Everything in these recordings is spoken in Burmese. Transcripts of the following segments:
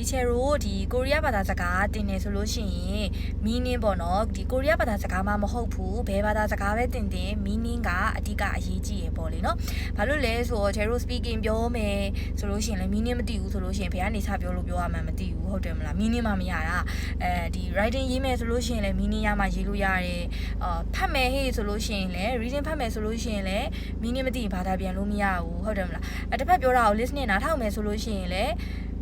ဒီချယ်တို့ဒီကိုရီးယားဘာသာစကားတင်နေဆိုလို့ရှိရင် meaning ပေါ့နော်ဒီကိုရီးယားဘာသာစကားမှမဟုတ်ဘူးဘယ်ဘာသာစကားပဲတင်တင် meaning ကအဓိကအရေးကြီးရပေါ့လေနော်ဘာလို့လဲဆိုတော့ချယ်တို့ speaking ပြောမယ်ဆိုလို့ရှိရင်လည်း meaning မသိဘူးဆိုလို့ရှိရင်ဘယ်ကနေစပြောလို့ပြောရမှန်းမသိဘူးဟုတ်တယ်မလား meaning မှမရတာအဲဒီ writing ရေးမယ်ဆိုလို့ရှိရင်လည်း meaning ရမှရေးလို့ရတယ်အာဖတ်မယ်ဟေ့ဆိုလို့ရှိရင်လည်း reading ဖတ်မယ်ဆိုလို့ရှိရင်လည်း meaning မသိရင်ဘာသာပြန်လို့မရဘူးဟုတ်တယ်မလားအဲတစ်ဖက်ပြောတာကို listening နားထောင်မယ်ဆိုလို့ရှိရင်လည်း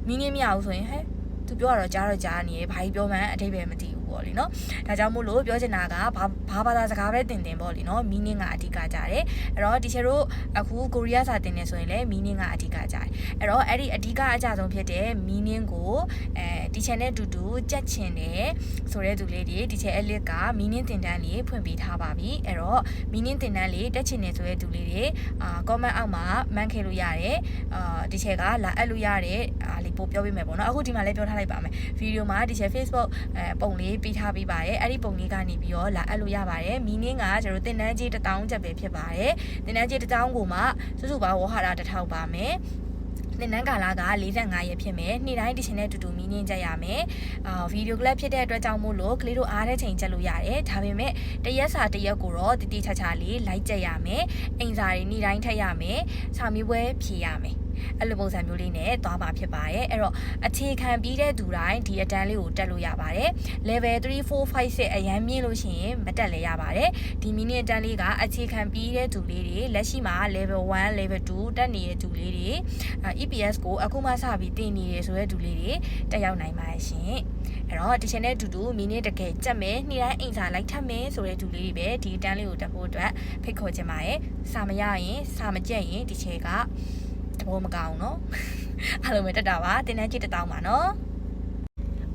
မင်းင်းမရဘူးဆိုရင်ဟဲ့သူပြောတော့ကြားတော့ကြားနေရဘာကြီးပြောမှန်းအတိတ်ပဲမသိဘူး ပေါ့လीနော်ဒါကြောင့်မို့လို့ပြောချင်တာကဘာဘာသာစကားပဲတင်တင်ပေါ့လीနော် meaning ကအဓိကကြတယ်အဲ့တော့တီချာတို့အခုကိုရီးယားစာတင်နေဆိုရင်လည်း meaning ကအဓိကကြတယ်အဲ့တော့အဲ့ဒီအဓိကအကြဆုံးဖြစ်တဲ့ meaning ကိုအဲတီချာနဲ့အတူတူကြက်ချင်တယ်ဆိုတဲ့သူလေးတွေတီချာ elite က meaning တင်တန်းလေးဖွင့်ပေးထားပါပြီအဲ့တော့ meaning တင်တန်းလေးတက်ချင်နေဆိုတဲ့သူလေးတွေအာ comment အောက်မှာ man ခဲလို့ရတယ်အာတီချာကလာအပ်လို့ရတယ်အားလေးပို့ပြောပေးမယ်ပေါ့နော်အခုဒီမှာလည်းပြောထားလိုက်ပါမယ်ဗီဒီယိုမှာတီချာ Facebook အဲပုံလေးပေးထားပေးပါတယ်အဲ့ဒီပုံလေးကနေပြီးတော့လာအပ်လို့ရပါတယ် meaning ကကျွန်တော်တို့တင်တန်းကြီး1000ချက်ပဲဖြစ်ပါတယ်တင်တန်းကြီး1000ကိုမှစုစုပေါင်းဝဟာရ1000ပါမယ်သင်တန်းကာလက45ရက်ဖြစ်မယ်နေ့တိုင်းဒီရှင်နဲ့တူတူမီနင်းကြရမယ်အာဗီဒီယိုကလပ်ဖြစ်တဲ့အတွက်ကြောင့်မို့လို့ကလေးတို့အားတဲ့ချိန်ကြက်လို့ရတယ်ဒါပေမဲ့တရက်စာတရက်ကိုတော့တတိချာချာလေးလိုက်ကြက်ရမယ်အိမ်စာတွေနေ့တိုင်းထက်ရမယ်စာမေးပွဲဖြေရမယ် အဲ့လိုပုံစံမျိုးလေးနဲ့သွားမှာဖြစ်ပါတယ်အဲ့တော့အခြေခံပြီးတဲ့သူတိုင်းဒီအတန်းလေးကိုတက်လို့ရပါတယ် level 3 4 5 6အရန်မြင့်လို့ရှိရင်မတက်လည်းရပါတယ်ဒီမီနစ်အတန်းလေးကအခြေခံပြီးတဲ့သူလေးတွေလက်ရှိမှာ level 1 level 2တက်နေတဲ့သူလေးတွေ EPS ကိုအခုမှစပြီးတင်နေရဆိုတဲ့သူလေးတွေတက်ရောက်နိုင်ပါရဲ့ရှင်အဲ့တော့ဒီချန်နဲ့အတူတူမီနစ်တကယ်ကြက်မယ်နေ့တိုင်းအိမ်စာလိုက်ထပ်မယ်ဆိုတဲ့သူလေးတွေပဲဒီအတန်းလေးကိုတက်ဖို့အတွက်ဖိတ်ခေါ်ချင်ပါရဲ့စာမရရင်စာမကြက်ရင်ဒီချေကတ ဘောမကောင်းနော်အဲ့လိုပဲတက်တာပါတင်းနှန်းကြီးတစ်တောင်းပါနော်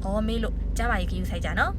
အော်မေးလို့ကြားပါရေခယူဆိုင်ကြနော်